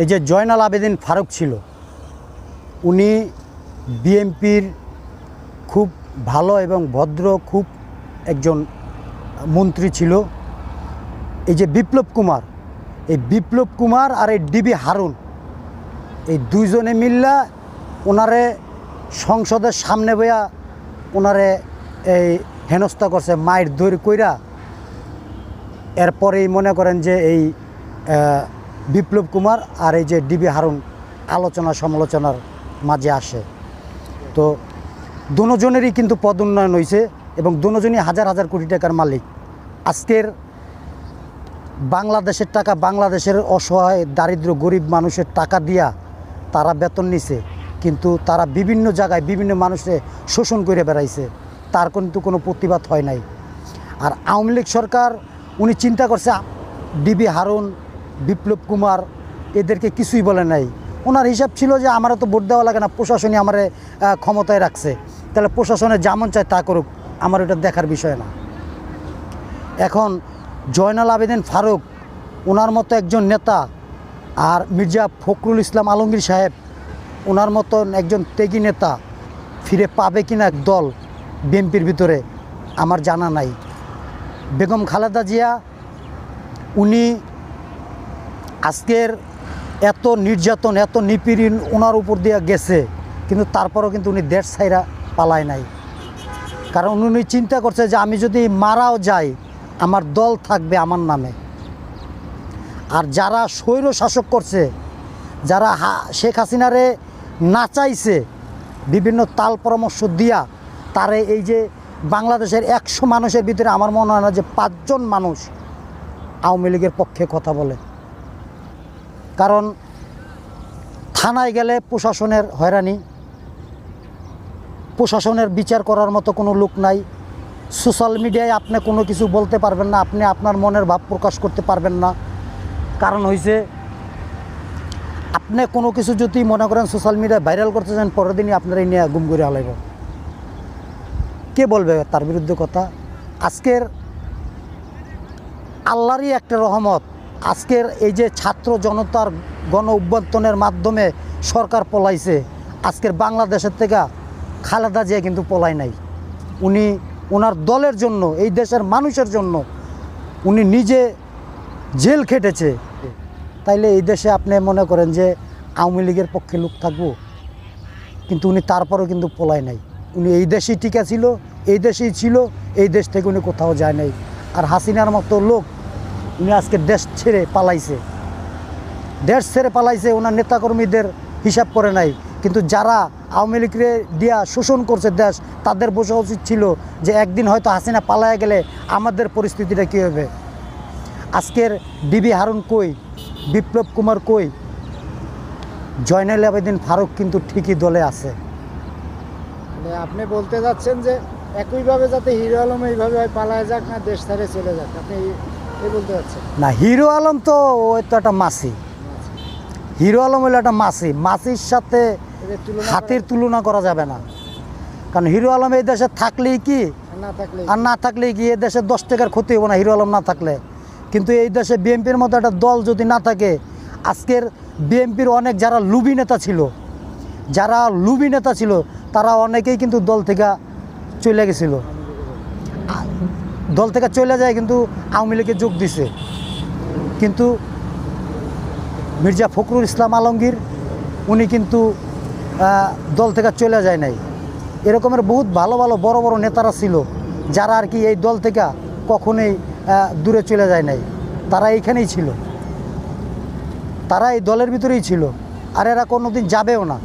এই যে জয়নাল আবেদিন ফারুক ছিল, উনি বিএনপির খুব ভালো এবং ভদ্র, খুব একজন মন্ত্রী ছিল। এই যে বিপ্লব কুমার, এই বিপ্লব কুমার আর এই ডিবি হারুন, এই দুইজনে মিল্লা ওনারে সংসদের সামনে বইয়া ওনারে এই হেনস্থা করছে, মায়ের দৈর কইরা। এরপরেই মনে করেন যে এই বিপ্লব কুমার আর এই যে ডিবি হারুন আলোচনা সমালোচনার মাঝে আসে। তো দুজনেরই কিন্তু পদ উন্নয়ন হয়েছে এবং দুজনই হাজার হাজার কোটি টাকার মালিক। আজকের বাংলাদেশের টাকা বাংলাদেশের অসহায়, দারিদ্র, গরিব মানুষের টাকা দিয়া তারা বেতন নিছে, কিন্তু তারা বিভিন্ন জায়গায় বিভিন্ন মানুষে শোষণ করে বেড়াইছে। তার কিন্তু কোনো প্রতিবাদ হয় নাই। আর আওয়ামী লীগ সরকার, উনি চিন্তা করছে, ডিবি হারুন বিপ্লব কুমার এদেরকে কিছুই বলে নাই। ওনার হিসাব ছিল যে আমারও তো ভোট দেওয়া লাগে না, প্রশাসনই আমারে ক্ষমতায় রাখছে। তাহলে প্রশাসনে যেমন চায় তা করুক, আমার এটা দেখার বিষয় না। এখন জয়নাল আবেদিন ফারুক, ওনার মতো একজন নেতা আর মির্জা ফখরুল ইসলাম আলমগীর সাহেব, ওনার মতন একজন ত্যাগী নেতা ফিরে পাবে কিনা এক দল বিএনপির ভিতরে, আমার জানা নাই। বেগম খালেদা জিয়া, উনি আজকের এত নির্যাতন, এত নিপীড়ন ওনার উপর দিয়ে গেছে, কিন্তু তারপরেও কিন্তু উনি দেড় সাইরা পালায় নাই। কারণ উনি চিন্তা করছে যে আমি যদি মারাও যাই, আমার দল থাকবে আমার নামে। আর যারা স্বৈর শাসক করছে, যারা শেখ হাসিনারে নাচাইছে, বিভিন্ন তাল পরামর্শ দিয়া, তারে এই যে বাংলাদেশের একশো মানুষের ভিতরে আমার মনে হয় না যে পাঁচজন মানুষ আওয়ামী লীগের পক্ষে কথা বলে। কারণ থানায় গেলে প্রশাসনের হয়রানি, প্রশাসনের বিচার করার মতো কোনো লোক নাই। সোশ্যাল মিডিয়ায় আপনি কোনো কিছু বলতে পারবেন না, আপনি আপনার মনের ভাব প্রকাশ করতে পারবেন না। কারণ হয়েছে আপনি কোনো কিছু যদি মনে করেন সোশ্যাল মিডিয়ায় ভাইরাল করতে চান পরের দিনই আপনার এই নিয়ে গুম করে হালাইব কে বলবে তার বিরুদ্ধে কথা? আজকের আল্লাহরই একটা রহমত আজকের এই যে ছাত্র জনতার গণ অভ্যর্থনের মাধ্যমে সরকার পলাইছে, আজকের বাংলাদেশের থেকে খালেদা জিয়া কিন্তু পলাই নাই। উনি ওনার দলের জন্য, এই দেশের মানুষের জন্য উনি নিজে জেল খেটেছে। তাইলে এই দেশে আপনি মনে করেন যে আওয়ামী লীগের পক্ষে লোক থাকব? কিন্তু উনি তারপরেও কিন্তু পলায় নাই। উনি এই দেশেই টিকা ছিল, এই দেশেই ছিল, এই দেশ থেকে উনি কোথাও যায় নাই। আর হাসিনার মতো লোক উনি আজকে দেশ ছেড়ে পালাইছে। দেশ ছেড়ে পালাইছে, ওনার নেতাকর্মীদের হিসাব করে নাই। কিন্তু যারা আওয়ামী লীগরে দিয়া শোষণ করছে দেশ, তাদের বোঝা উচিত ছিল যে একদিন হয়তো হাসিনা পালায় গেলে আমাদের পরিস্থিতিটা কী হবে। আজকের ডিবি হারুন কই? বিপ্লব কুমার কই? জয়নাল আবেদিন ফারুক কিন্তু ঠিকই দলে আছে। মানে আপনি বলতে যাচ্ছেন যে একইভাবে যাতে হিরো আলম এইভাবে পালায় যাক না, দেশ ছেড়ে চলে যাক। আপনি না হিরো আলম তো ওই তো একটা মাসি। হিরো আলম হলো একটা মাসি। মাসির সাথে হাতের তুলনা করা যাবে না। কারণ হিরো আলম এই দেশে থাকলেই কি? আর না থাকলে কি? এই দেশে দশ টাকার ক্ষতি হবে না হিরো আলম না থাকলে। কিন্তু এই দেশে বিএনপির মতো একটা দল যদি না থাকে আজকের বিএনপির অনেক যারা লুবি নেতা ছিল যারা লুবি নেতা ছিল তারা অনেকেই কিন্তু দল থেকে চলে গেছিল। দল থেকে চলে যায় কিন্তু আওয়ামী লীগে যোগ দিছে। কিন্তু মির্জা ফখরুল ইসলাম আলমগীর, উনি কিন্তু দল থেকে চলে যায় নাই। এরকমের বহুত ভালো ভালো বড় বড় নেতারা ছিল, যারা আর কি এই দল থেকে কখনোই দূরে চলে যায় নাই। তারা এইখানেই ছিল। তারা এই দলের ভিতরেই ছিল। আর এরা কোনোদিন যাবেও না।